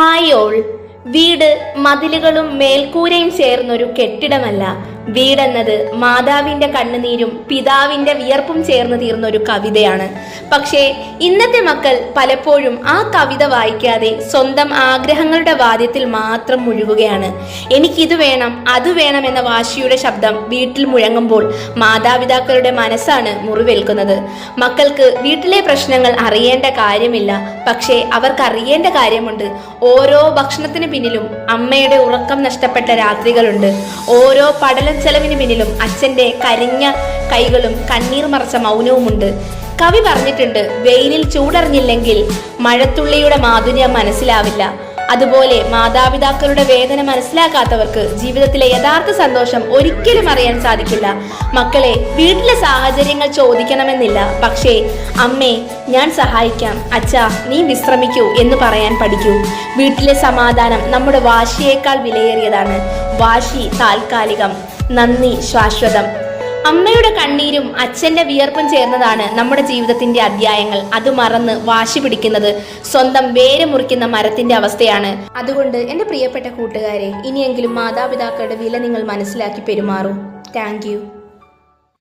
Hi all. വീട് മതിലുകളും മേൽക്കൂരയും ചേർന്നൊരു കെട്ടിടമല്ല വീടെന്നത് മാതാവിന്റെ കണ്ണുനീരും പിതാവിന്റെ വിയർപ്പും ചേർന്ന് തീർന്ന ഒരു കവിതയാണ്. പക്ഷേ ഇന്നത്തെ മക്കൾ പലപ്പോഴും ആ കവിത വായിക്കാതെ സ്വന്തം ആഗ്രഹങ്ങളുടെ വാദ്യത്തിൽ മാത്രം മുഴുകുകയാണ്. എനിക്കിത് വേണം അത് വേണം എന്ന വാശിയുടെ ശബ്ദം വീട്ടിൽ മുഴങ്ങുമ്പോൾ മാതാപിതാക്കളുടെ മനസ്സാണ് മുറിവേൽക്കുന്നത്. മക്കൾക്ക് വീട്ടിലെ പ്രശ്നങ്ങൾ അറിയേണ്ട കാര്യമില്ല പക്ഷേ അവർക്ക് അറിയേണ്ട കാര്യമുണ്ട്. ഓരോ ഭക്ഷണത്തിന് പിന്നിലും അമ്മയുടെ ഉറക്കം നഷ്ടപ്പെട്ട രാത്രികളുണ്ട്. ഓരോ പഠന ചെലവിന് പിന്നിലും അച്ഛന്റെ കരിഞ്ഞ കൈകളും കണ്ണീർ മറച്ച മൗനവുമുണ്ട്. കവി പറഞ്ഞിട്ടുണ്ട് വെയിലിൽ ചൂടറിഞ്ഞില്ലെങ്കിൽ മഴത്തുള്ളിയുടെ മാധുര്യം മനസ്സിലാവില്ല. അതുപോലെ മാതാപിതാക്കളുടെ വേദന മനസ്സിലാക്കാത്തവർക്ക് ജീവിതത്തിലെ യഥാർത്ഥ സന്തോഷം ഒരിക്കലും അറിയാൻ സാധിക്കില്ല. മക്കളെ വീട്ടിലെ സാഹചര്യങ്ങൾ ചോദിക്കണമെന്നില്ല. പക്ഷേ അമ്മേ ഞാൻ സഹായിക്കാം. അച്ഛാ നീ വിശ്രമിക്കൂ എന്ന് പറയാൻ പഠിക്കൂ. വീട്ടിലെ സമാധാനം നമ്മുടെ വാശിയേക്കാൾ വിലയേറിയതാണ്. വാശി താൽക്കാലികം. നന്ദി ശാശ്വതം. അമ്മയുടെ കണ്ണീരും അച്ഛന്റെ വിയർപ്പും ചേർന്നതാണ് നമ്മുടെ ജീവിതത്തിന്റെ അധ്യായങ്ങൾ. അത് മറന്ന് വാശി പിടിക്കുന്നത് സ്വന്തം വേര് മുറിക്കുന്ന മരത്തിന്റെ അവസ്ഥയാണ്. അതുകൊണ്ട് എന്റെ പ്രിയപ്പെട്ട കൂട്ടുകാരെ ഇനിയെങ്കിലും മാതാപിതാക്കളുടെ വില നിങ്ങൾ മനസ്സിലാക്കി പെരുമാറൂ. താങ്ക്